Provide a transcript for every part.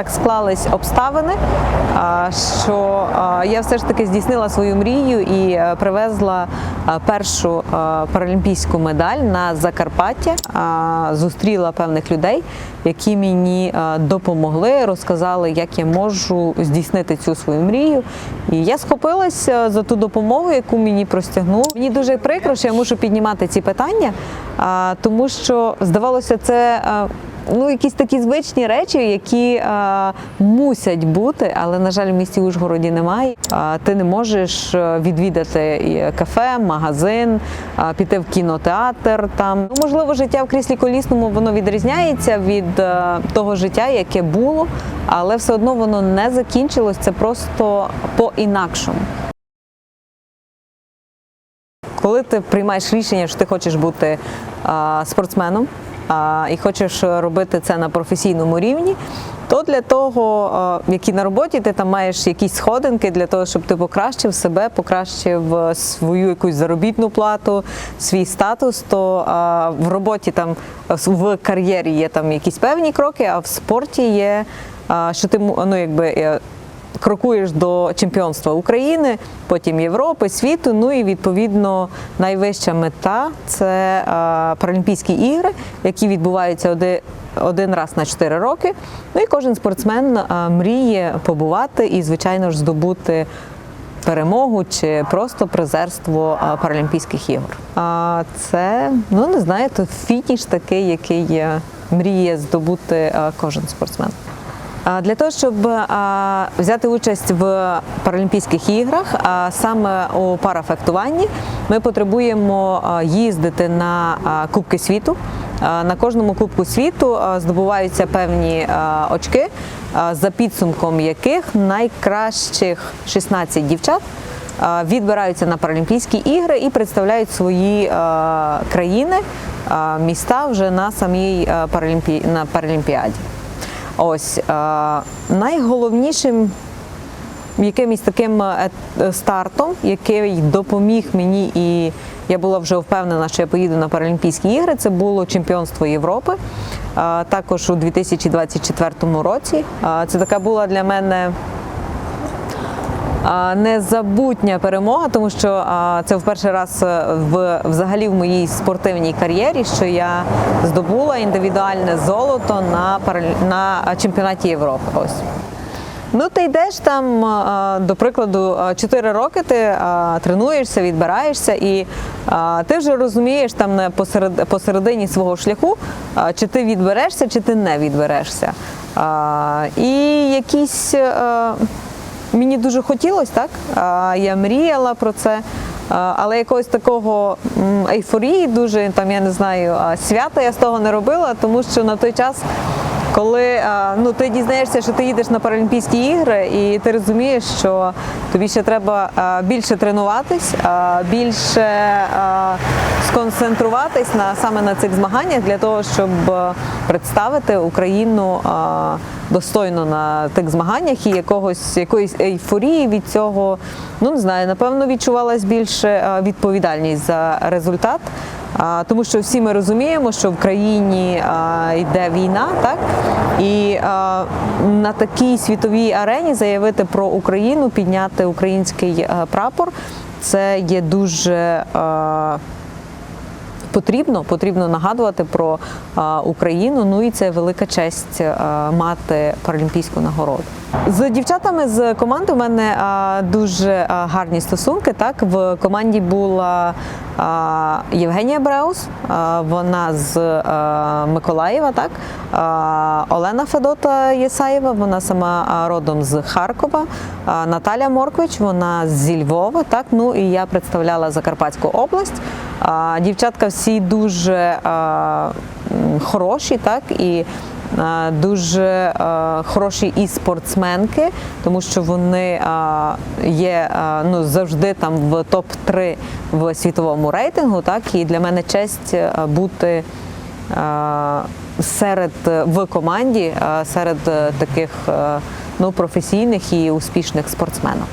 так склались обставини, що я все ж таки здійснила свою мрію і е, привезла першу е, паралімпійську медаль на Закарпаття. Зустріла певних людей, які мені е, допомогли, розказали, як я можу здійснити цю свою мрію. І я схопилася за ту допомогу, яку мені простягнули. Мені дуже прикро, що я мушу піднімати ці питання, тому що здавалося, це. Ну, якісь такі звичні речі, які е, мусять бути, але на жаль, в місті Ужгороді немає. Е, ти не можеш е, відвідати кафе, магазин, е, піти в кінотеатр. Там ну, можливо, життя в кріслі колісному воно відрізняється від е, того життя, яке було, але все одно воно не закінчилось. Це просто по-інакшому. Коли ти приймаєш рішення, що ти хочеш бути а, спортсменом і хочеш робити це на професійному рівні, то для того, а, як і на роботі, ти там маєш якісь сходинки для того, щоб ти покращив себе, покращив е, свою якусь заробітну плату, свій статус, то в роботі там в кар'єрі є там якісь певні кроки, а в спорті є, що ти ну, якби. Крокуєш до чемпіонства України, потім Європи, світу. Ну і відповідно найвища мета це Паралімпійські ігри, які відбуваються один, один раз на 4 роки. Ну і кожен спортсмен мріє побувати і, звичайно ж, здобути. Перемогу чи просто призерство Паралімпійських ігор. А це ну не знаю, то фініш такий, який е, мріє здобути кожен спортсмен. Для того, щоб взяти участь в Паралімпійських іграх, а саме у парафехтуванні, ми потребуємо їздити на Кубки світу. На кожному Кубку світу здобуваються певні очки, за підсумком яких найкращих 16 дівчат відбираються на Паралімпійські ігри і представляють свої країни, міста вже на самій Паралімпі... на Паралімпіаді. Ось е, найголовнішим якимось таким е, е, стартом, який допоміг мені, і я була вже впевнена, що я поїду на Паралімпійські ігри. Це було чемпіонство Європи. Також у 2024 році. Це така була для мене незабутня перемога, тому що це в перший раз е, в взагалі в моїй спортивній кар'єрі, що я здобула індивідуальне золото на на чемпіонаті Європи. Ось. Ну, ти йдеш там, до прикладу, 4 роки ти тренуєшся, відбираєшся, і ти вже розумієш там посеред, посередині свого шляху, чи ти відберешся, чи ти не відберешся. І якісь. Мені дуже хотілося, так? Я мріяла про це. Але якогось такого ейфорії, дуже там, я не знаю, свята я з того не робила, тому що на той час, коли ну, ти дізнаєшся, що ти їдеш на Паралімпійські ігри, і ти розумієш, що тобі ще треба більше тренуватись, більше сконцентруватись на саме на цих змаганнях для того, щоб представити Україну достойно на тих змаганнях і якогось якоїсь ейфорії від цього. Ну не знаю, напевно, відчувалась більше відповідальність за результат. Тому що всі ми розуміємо, що в країні йде війна, так і на такій світовій арені заявити про Україну, підняти український е, прапор, це є дуже. Потрібно, потрібно нагадувати про Україну. Ну і це велика честь мати паралімпійську нагороду. З дівчатами з команди у мене дуже гарні стосунки. Так, в команді була Євгенія Бреус, а, вона з Миколаєва, так, Олена Федота Єсаєва, вона сама родом з Харкова, Наталя Морквич, вона зі Львова, так, ну і я представляла Закарпатську область. Дівчатка всі дуже хороші, так і дуже хороші і спортсменки, тому що вони є ну, завжди там в топ 3 в світовому рейтингу. Так, і для мене честь бути. Серед в команді серед е, таких е, ну професійних і успішних спортсменок.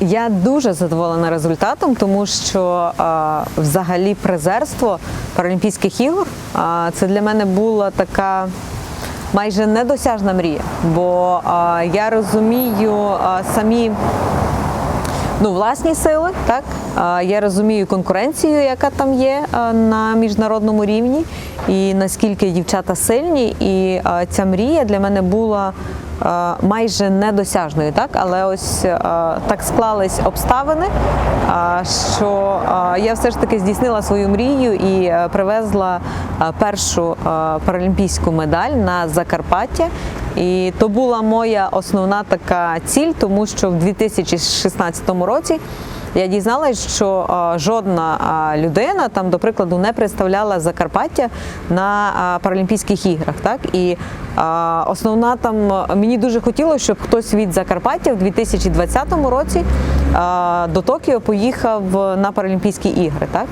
Я дуже задоволена результатом, тому що а, взагалі призерство Паралімпійських ігор а, це для мене була така майже недосяжна мрія, бо а, я розумію а, самі ну, власні сили, так А, я розумію конкуренцію, яка там є а, на міжнародному рівні, і наскільки дівчата сильні. І а, ця мрія для мене була майже недосяжною, так але ось так склались обставини, а, що я все ж таки здійснила свою мрію і привезла першу паралімпійську медаль на Закарпаття. І то була моя основна така ціль, тому що в 2016 році я дізналась, що жодна людина там, до прикладу, не представляла Закарпаття на Паралімпійських іграх. Так і основна там мені дуже хотілося, щоб хтось від Закарпаття в 2020 році до Токіо поїхав на Паралімпійські ігри. Так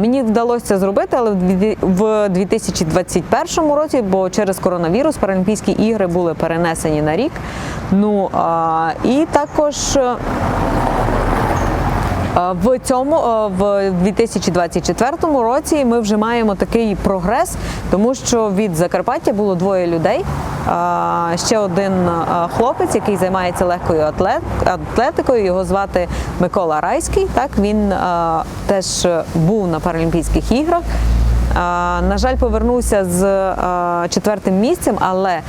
мені вдалося це зробити, але в дві- в 2021 році, бо через коронавірус Паралімпійські ігри були перенесені на рік. Ну і також. Е, В цьому е, в 2024 році ми вже маємо такий прогрес, тому що від Закарпаття було двоє людей. Е, Ще один хлопець, який займається легкою атлет- атлетикою. Його звати Микола Райський. Так він теж був на Паралімпійських іграх. На жаль, повернувся з четвертим місцем, але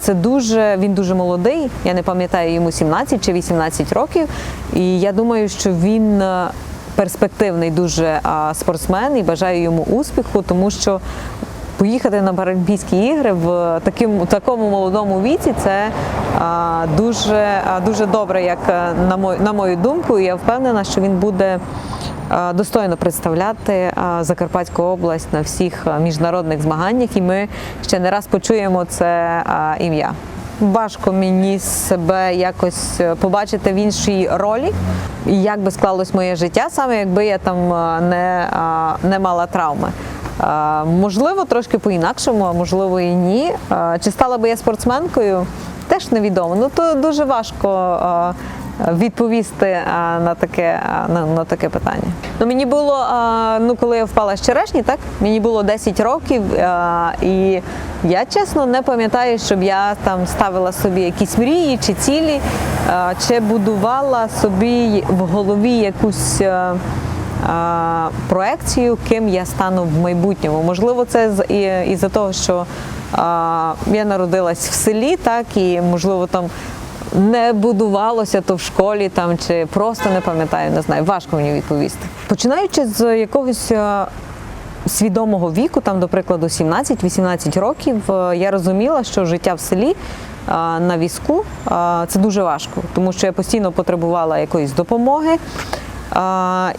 Це дуже він дуже молодий. Я не пам'ятаю йому 17 чи 18 років. І я думаю, що він е, перспективний дуже спортсмен і бажаю йому успіху, тому що поїхати на Паралімпійські ігри в таким у такому молодому віці це а, дуже, а, дуже добре, як е, на мою, на мою думку. І я впевнена, що він буде достойно представляти Закарпатську область на всіх міжнародних змаганнях, і ми ще не раз почуємо це ім'я. Важко мені себе якось е, побачити в іншій ролі, як би склалось моє життя, саме якби я там не, не мала травми. Можливо, трошки по-інакшому, а можливо і ні. Чи стала би я спортсменкою? Теж невідомо. Ну то дуже важко відповісти е, на таке, е, на, на таке питання. Ну мені було, е, ну коли я впала з черешні, так мені було 10 років, і я чесно не пам'ятаю, щоб я там ставила собі якісь мрії чи цілі, чи будувала собі в голові якусь. проекцію, ким я стану в майбутньому. Можливо, це із-за того, що я народилась в селі, так і можливо там. Не будувалося то в школі там чи просто не пам'ятаю, не знаю. Важко мені відповісти. Починаючи з якогось е, свідомого віку, там, до прикладу, 17-18 років, е, я розуміла, що життя в селі е, на візку це дуже важко, тому що я постійно потребувала якоїсь допомоги.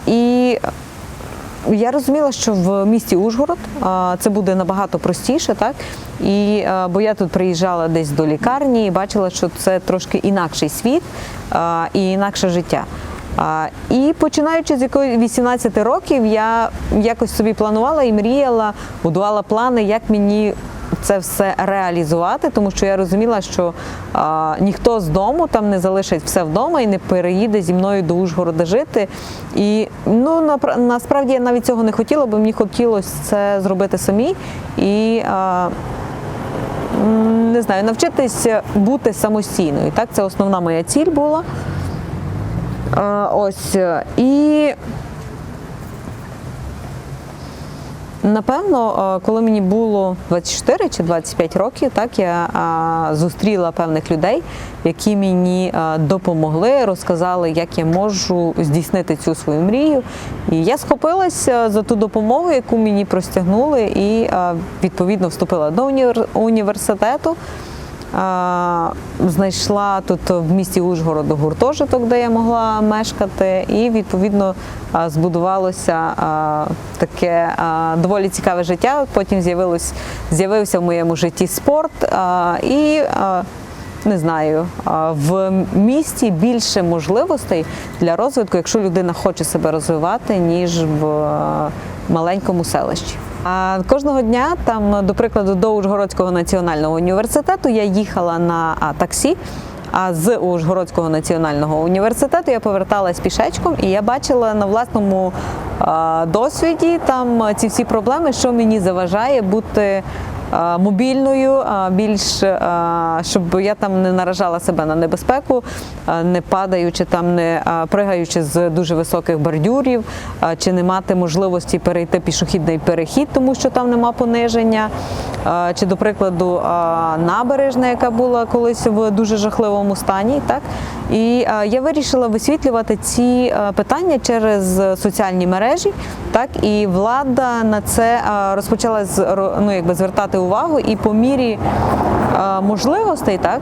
І я розуміла, що в місті Ужгород це буде набагато простіше, так і а, бо я тут приїжджала десь до лікарні і бачила, що це трошки інакший світ і інакше життя. І починаючи з якої 18 років, я якось собі планувала і мріяла, будувала плани, як мені це все реалізувати, тому що я розуміла, що а, ніхто з дому там не залишить все вдома і не переїде зі мною до Ужгорода жити. І ну напра- насправді я навіть цього не хотіла, бо мені хотілося це зробити самі і. А, не знаю, навчитись бути самостійною. Так, це основна моя ціль була. А, ось і Напевно, е, коли мені було 24 чи 25 років, так я зустріла певних людей, які мені допомогли, розказали, як я можу здійснити цю свою мрію. І я схопилася за ту допомогу, яку мені простягнули, і відповідно вступила до універ- університету. Знайшла тут в місті Ужгород гуртожиток, де я могла мешкати, і відповідно збудувалося таке доволі цікаве життя. Потім з'явився в моєму житті спорт і. Не знаю, в місті більше можливостей для розвитку, якщо людина хоче себе розвивати, ніж в маленькому селищі. А кожного дня, там, до прикладу, до Ужгородського національного університету я їхала на таксі. А з Ужгородського національного університету я поверталась пішечком, і я бачила на власному досвіді там ці всі проблеми, що мені заважає бути мобільною, більш щоб я там не наражала себе на небезпеку, не падаючи там, не пригаючи з дуже високих бордюрів, чи не мати можливості перейти пішохідний перехід, тому що там нема пониження. Чи, до прикладу, набережна, яка була колись в дуже жахливому стані, так і я вирішила висвітлювати ці питання через соціальні мережі, так і влада на це розпочала ну, якби звертати увагу, і по мірі е, можливостей, так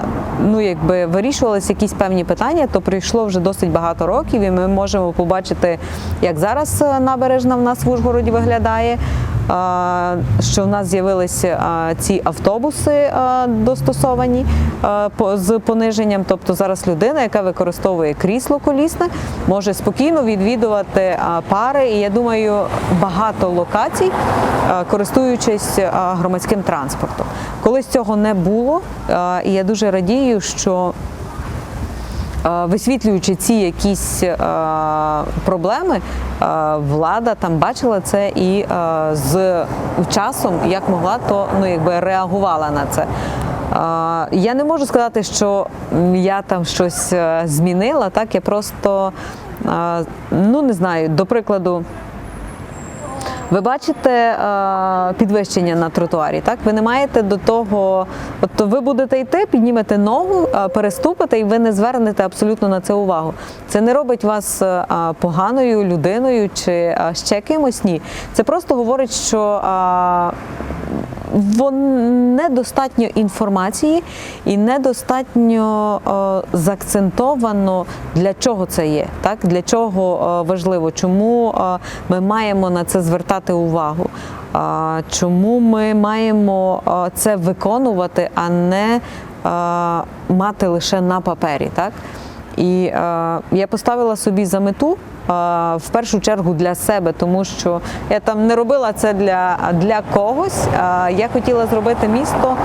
е, ну якби вирішувалися якісь певні питання, то прийшло вже досить багато років, і ми можемо побачити, як зараз е, набережна в нас в Ужгороді виглядає. Що в нас з'явилися ці автобуси достосовані з пониженням. Тобто зараз людина, яка використовує крісло колісне, може спокійно відвідувати пари. І я думаю, багато локацій, користуючись громадським транспортом. Колись цього не було, і я дуже радію, що висвітлюючи ці якісь е, проблеми, е, влада там бачила це і е, з часом, як могла, то ну якби реагувала на це. Е, Я не можу сказати, що я там щось е, змінила. Так я просто е, ну не знаю, до прикладу. Ви бачите е, підвищення на тротуарі, так? Ви не маєте до того, от ви будете йти, піднімете ногу, е, переступите, і ви не звернете абсолютно на це увагу. Це не робить вас е, поганою людиною чи ще кимось. Ні. Це просто говорить, що недостатньо інформації і недостатньо е, заакцентовано для чого це є, так для чого е, важливо, чому е, ми маємо на це звертати увагу. Чому ми маємо е, це виконувати, а не е, мати лише на папері, так? І е, я поставила собі за мету е, в першу чергу для себе, тому що я там не робила це для, для когось. Е, я хотіла зробити місто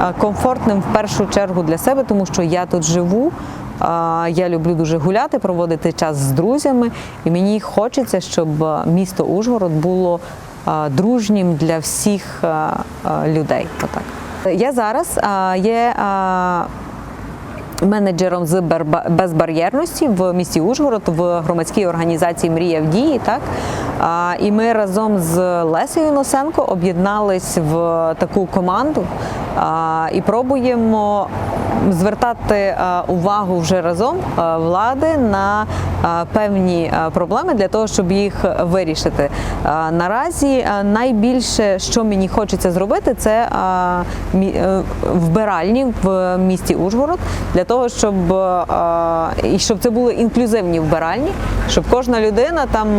е, комфортним в першу чергу для себе, тому що я тут живу. Е, Я люблю дуже гуляти, проводити час з друзями, і мені хочеться, щоб е, місто Ужгород було дружнім для всіх людей. Отак. Я зараз є. Менеджером з безбар'єрності в місті Ужгород в громадській організації Мрія в дії. Так і ми разом з Лесею Носенко об'єднались в таку команду і пробуємо звертати увагу вже разом влади на певні проблеми для того, щоб їх вирішити. Наразі найбільше, що мені хочеться зробити, це е, вбиральні в місті Ужгород для того, щоб і щоб це були інклюзивні вбиральні, щоб кожна людина там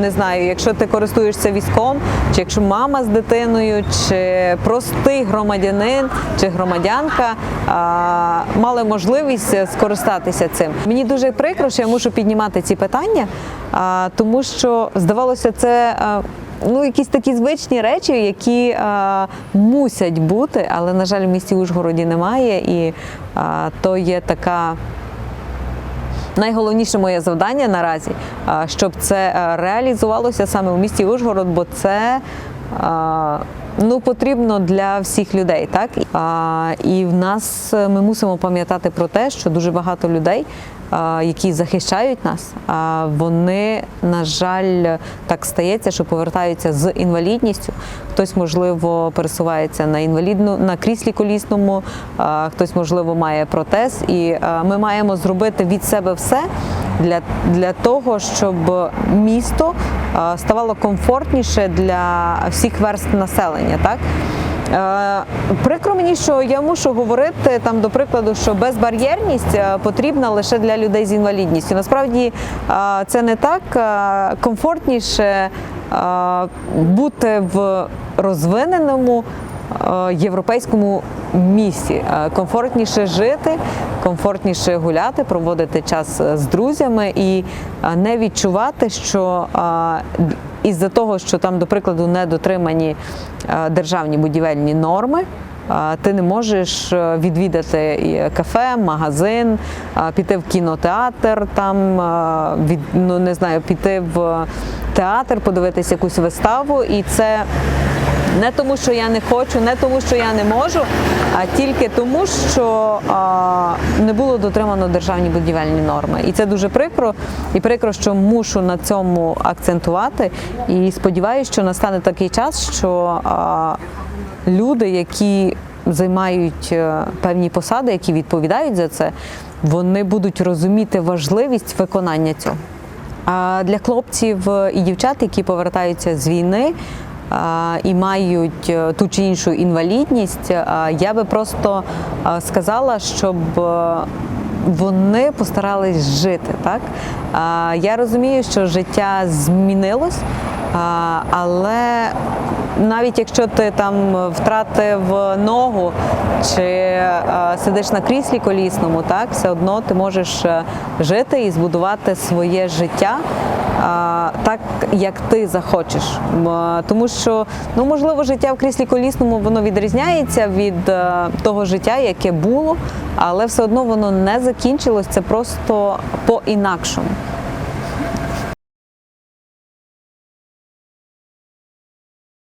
не знаю, якщо ти користуєшся візком, чи якщо мама з дитиною, чи простий громадянин чи громадянка мали можливість скористатися цим. Мені дуже прикро, що я мушу піднімати ці питання, тому що здавалося, це. Ну, якісь такі звичні речі, які мусять бути, але, на жаль, в місті Ужгороді немає. І то є така найголовніше моє завдання наразі, щоб це реалізувалося саме у місті Ужгород, бо це. Ну, потрібно для всіх людей, так і в нас е, ми мусимо пам'ятати про те, що дуже багато людей, які захищають нас, вони, на жаль, так стається, що повертаються з інвалідністю. Хтось, можливо, пересувається на інвалідну на кріслі колісному, хтось, можливо, має протез, і ми маємо зробити від себе все для, для того, щоб місто ставало комфортніше для всіх верств населення. Так? Е, Прикро мені, що я мушу говорити там, до прикладу, що безбар'єрність е, потрібна лише для людей з інвалідністю. Насправді е, це не так комфортніше бути в розвиненому європейському місті. Е, Комфортніше жити, комфортніше гуляти, проводити час е, з друзями і е, не відчувати, що е, із-за того, що там, до прикладу, не дотримані е, державні будівельні норми. е, Ти не можеш е, відвідати кафе, магазин, е, піти в кінотеатр, там е, від ну не знаю, піти в театр, подивитися якусь виставу, і це Не тому, що я не хочу, не тому, що я не можу, а тільки тому, що а, не було дотримано державні будівельні норми. І це дуже прикро. І прикро, що мушу на цьому акцентувати. І сподіваюся, що настане такий час, що а, люди, які займають е, певні посади, які відповідають за це, вони будуть розуміти важливість виконання цього. А для хлопців і дівчат, які повертаються з війни і мають е, ту чи іншу інвалідність, я би просто сказала, щоб е, вони постарались жити. Так? Я розумію, що життя змінилось, але навіть якщо ти там втратив ногу чи е, сидиш на кріслі колісному, так все одно ти можеш е, жити і збудувати своє життя. Так як ти захочеш, тому що ну можливо життя в кріслі колісному воно відрізняється від е, того життя, яке було, але все одно воно не закінчилось. Це просто по інакшому.